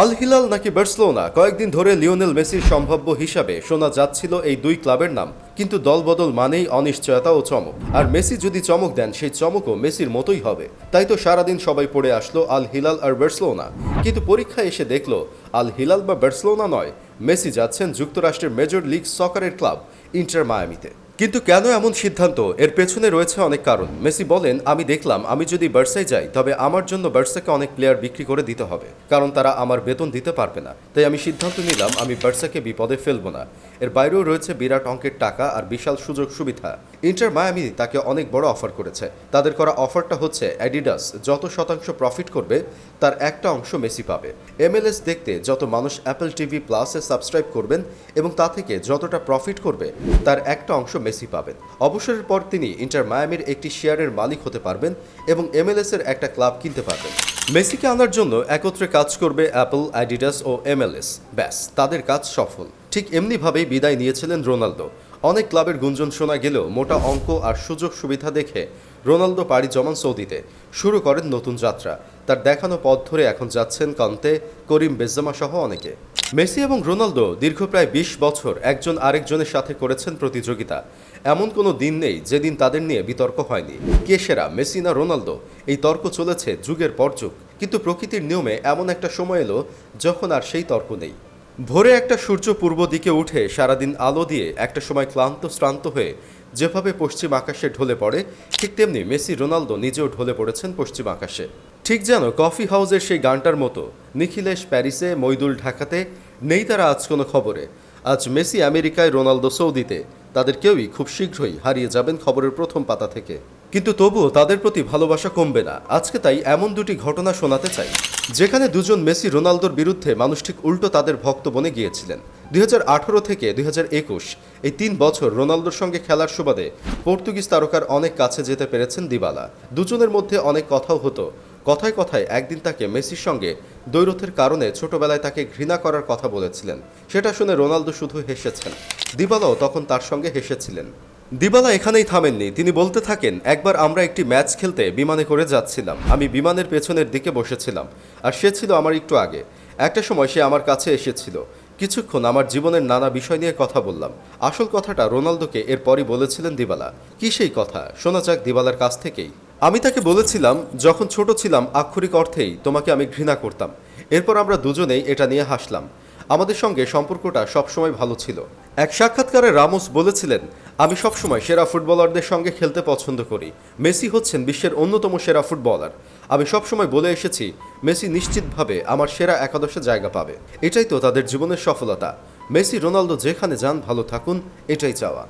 Al Hilal নাকি Barcelona? কয়েকদিন ধরে লিওনেল মেসির সম্ভাব্য হিসাবে শোনা যাচ্ছিল এই দুই ক্লাবের নাম, কিন্তু দলবদল মানেই অনিশ্চয়তা ও চমক। আর মেসি যদি চমক দেন, সেই চমকও মেসির মতোই হবে। তাই তো সারাদিন সবাই পড়ে আসলো আল হিলাল আর বার্সেলোনা। কিন্তু পরীক্ষায় এসে দেখল আল হিলাল বা বার্সেলোনা নয়, মেসি যাচ্ছেন যুক্তরাষ্ট্রের মেজর লিগ সকারের ক্লাব, ইন্টার মায়ামিতে। কিন্তু কেন এমন সিদ্ধান্ত? এর পেছনে রয়েছে অনেক কারণ। মেসি বলেন, আমি দেখলাম, আমি যদি বার্সায় যাই, তবে আমার জন্য বার্সাকে অনেক প্লেয়ার বিক্রি করে দিতে হবে, কারণ তারা আমার বেতন দিতে পারবে না। তাই আমি সিদ্ধান্ত নিলাম, আমি বার্সাকে বিপদে ফেলব না। এর বাইরেও রয়েছে বিরাট অঙ্কের টাকা আর বিশাল সুযোগ সুবিধা। ইন্টার মায়ামি তাকে অনেক বড় অফার করেছে। তাদের করা অফারটা হচ্ছে অ্যাডিডাস, যত শতাংশ প্রফিট করবে, তার একটা অংশ মেসি পাবে। এমএলএস দেখতে যত মানুষ অ্যাপল টিভি প্লাসে সাবস্ক্রাইব করবেন এবং তা থেকে যতটা প্রফিট করবে, তার একটা অংশ মেসি পাবেন। অবসরের পর তিনি ইন্টার মায়ামির একটি শেয়ারের মালিক হতে পারবেন এবং এমএলএস এর একটা ক্লাব কিনতে পারবেন। মেসিকে আনার জন্য একত্রে কাজ করবে অ্যাপল, অ্যাডিডাস ও এমএলএস। ব্যাস, তাদের কাজ সফল। ঠিক এমনিভাবেই বিদায় নিয়েছিলেন রোনালদো। অনেক ক্লাবের গুঞ্জন শোনা গেলেও মোটা অঙ্ক আর সুযোগ সুবিধা দেখে রোনালদো পাড়ি জমান সৌদিতে। শুরু করেন নতুন যাত্রা। তার দেখানো পথ ধরে এখন যাচ্ছেন কান্তে, করিম বেজ্জামা সহ অনেকে। মেসি এবং রোনালদো দীর্ঘ প্রায় বিশ বছর একজন আরেকজনের সাথে করেছেন প্রতিযোগিতা। এমন কোনো দিন নেই যেদিন তাদের নিয়ে বিতর্ক হয়নি। কে সেরা, মেসি না রোনালদো? এই তর্ক চলেছে যুগের পর যুগ। কিন্তু প্রকৃতির নিয়মে এমন একটা সময় এলো যখন আর সেই তর্ক নেই। ভোরে একটা সূর্য পূর্ব দিকে উঠে সারাদিন আলো দিয়ে একটা সময় ক্লান্ত, শ্রান্ত হয়ে যেভাবে পশ্চিম আকাশে ঢলে পড়ে, ঠিক তেমনি মেসি রোনালদো নিজেও ঢলে পড়েছেন পশ্চিম আকাশে। ঠিক যেন কফি হাউসের সেই গানটার মতো নিখিলেশ প্যারিসে, মইদুল ঢাকাতে নেই তারা আজ কোনো খবরে। আজ মেসি আমেরিকায়, রোনালদো সৌদিতে। তাদের কেউই খুব শীঘ্রই হারিয়ে যাবেন খবরের প্রথম পাতা থেকে। কিন্তু তবুও তাদের প্রতি ভালোবাসা কমবে না। আজকে তাই এমন দুটি ঘটনা শোনাতে চাই, যেখানে দুজন মেসি রোনালদোর বিরুদ্ধে মানুষ ঠিক উল্টো তাদের ভক্ত বনে গিয়েছিলেন। দুই হাজার আঠারো থেকে দুই হাজার একুশ, এই তিন বছর রোনালদোর সঙ্গে খেলার সুবাদে পর্তুগিজ তারকার অনেক কাছে যেতে পেরেছেন দিবালা। দুজনের মধ্যে অনেক কথাও হতো। কথায় কথায় একদিন তাকে মেসির সঙ্গে দৈরথের কারণে ছোটবেলায় তাকে ঘৃণা করার কথা বলেছিলেন। সেটা শুনে রোনালদো শুধু হেসেছেন। দিবালাও তখন তার সঙ্গে হেসেছিলেন। দিবালা এখানেই থামেননি। তিনি বলতে থাকেন, একবার আমরা একটি ম্যাচ খেলতে বিমানে করে যাচ্ছিলাম। আমি বিমানের পেছনের দিকে বসেছিলাম, আর সে ছিল আমার একটু আগে। একটা সময় সে আমার কাছে এসেছিল। কিছুক্ষণ আমার জীবনের নানা বিষয় নিয়ে কথা বললাম। আসল কথাটা রোনালদোকে এরপরই বলেছিলেন দিবালা। কি সেই কথা? শোনা যাক দিবালার কাছ থেকেই। আমি তাকে বলেছিলাম, যখন ছোট ছিলাম, আক্ষরিক অর্থেই তোমাকে আমি ঘৃণা করতাম। এরপর আমরা দুজনেই এটা নিয়ে হাসলাম। আমাদের সঙ্গে সম্পর্কটা সবসময় ভালো ছিল। এক সাক্ষাৎকারে রামোস বলেছিলেন, আমি সবসময় সেরা ফুটবলারদের সঙ্গে খেলতে পছন্দ করি। মেসি হচ্ছেন বিশ্বের অন্যতম সেরা ফুটবলার। আমি সবসময় বলে এসেছি, মেসি নিশ্চিতভাবে আমার সেরা একাদশে জায়গা পাবে। এটাই তো তাদের জীবনের সফলতা। মেসি, রোনালদো যেখানে যান, ভালো থাকুন, এটাই চাওয়া।